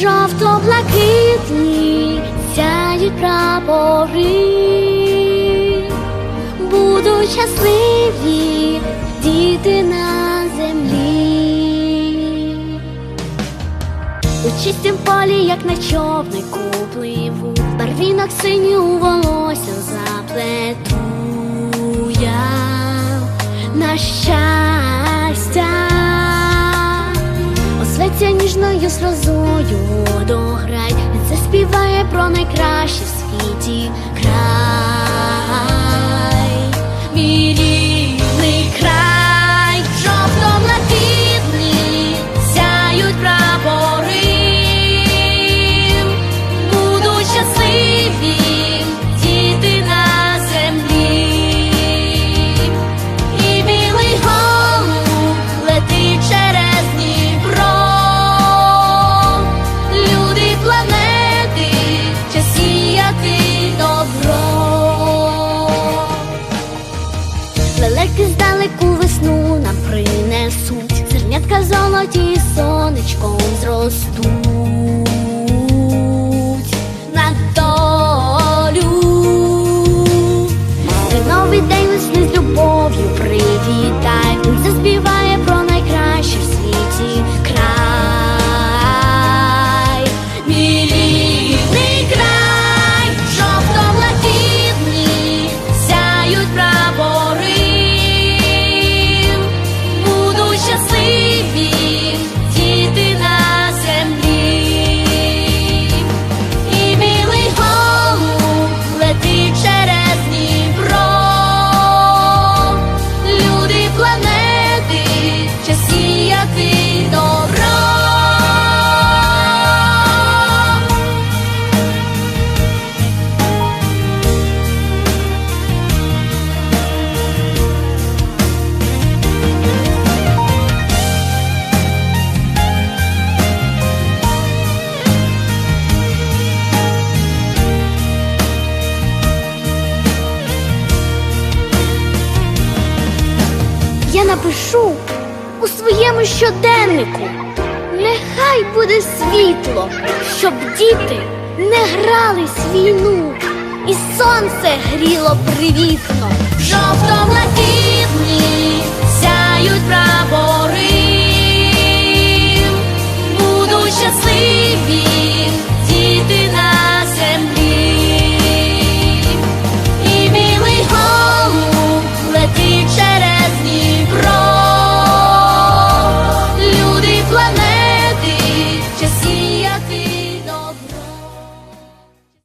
жовто-блакитні сяють прапори, будуть щасливі діти на землі. У чистім полі, як на човнику пливу, барвінок синю волосся заплету я на щастя, осветься ніжною сльозою водограй, заспіває про найкраще в світі. Край, Лелеки весну нам принесуть, зернятка золоті сонечком зростуть напишу у своєму щоденнику. Нехай буде світло, щоб діти не грались війну, і сонце гріло привітно. Жовто-блакитні